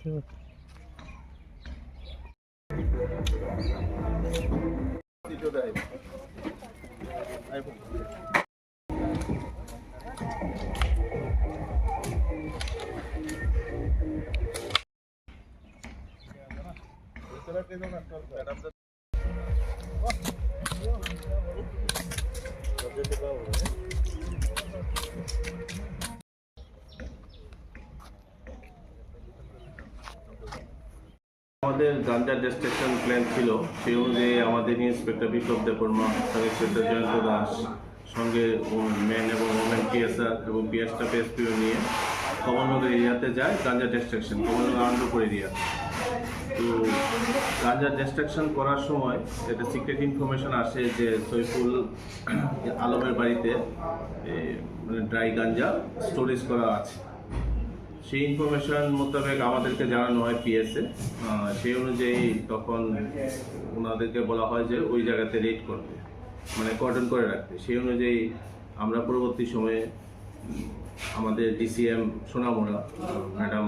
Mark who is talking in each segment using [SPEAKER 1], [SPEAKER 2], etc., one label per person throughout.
[SPEAKER 1] ঠিক আছে
[SPEAKER 2] আমাদের গাঞ্জা ডিস্ট্রাকশন প্ল্যান ছিল, সেই অনুযায়ী আমাদের inspector Biplab Debbarma sub inspector Jayanta Das, সঙ্গে মেন এবং ওমেন পিএসআর এবং পিএসটা এসপিও নিয়ে কমলনগর এরিয়াতে যায় গাঞ্জা ডিস্ট্রাকশন কমলনগর আনন্দপুর এরিয়া তো গাঞ্জা ডিস্ট্রাকশন করার সময় একটা সিক্রেট ইনফরমেশন আসে যে সৈফুল আলমের বাড়িতে মানে ড্রাই গাঞ্জা স্টোরেজ করা আছে। সেই ইনফরমেশন মোতাবেক আমাদেরকে জানানো হয় পিএসএ সেই অনুযায়ী তখন ওনাদেরকে বলা হয় যে ওই জায়গাতে রেড করবে মানে কর্ডন করে রাখতে সেই অনুযায়ী আমরা পরবর্তী সময়ে আমাদের ডিসিএম সোনামুড়া, ম্যাডাম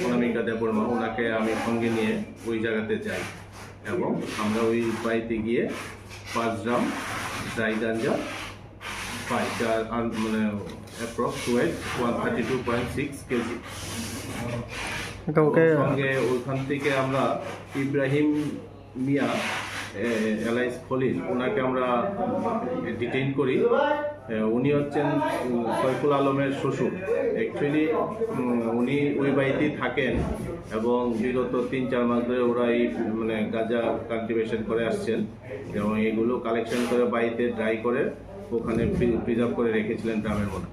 [SPEAKER 2] সোনামিকা দেববর্মা, ওনাকে আমি সঙ্গে নিয়ে ওই জায়গাতে যাই এবং আমরা ওই বাড়িতে গিয়ে পাঁচ গ্রাম ড্রাই গাঞ্জা পাই। যার মানে approx weight one thirty two point six kg
[SPEAKER 1] এটা ওকে
[SPEAKER 2] সঙ্গে ওইখান থেকে আমরা ইব্রাহিম মিয়া এলাইস খলিল ওনাকে আমরা ডিটেইন করি। উনি হচ্ছেন সৈফুল আলমের শ্বশুর। অ্যাকচুয়ালি উনি ওই বাড়িতেই থাকেন এবং বিগত তিন চার মাস ধরে ওরা এই মানে গাঁজা কাল্টিভেশন করে আসছেন এবং এগুলো কালেকশন করে বাড়িতে ড্রাই করে ওখানে প্রিজার্ভ করে রেখেছিলেন গ্রামের মধ্যে.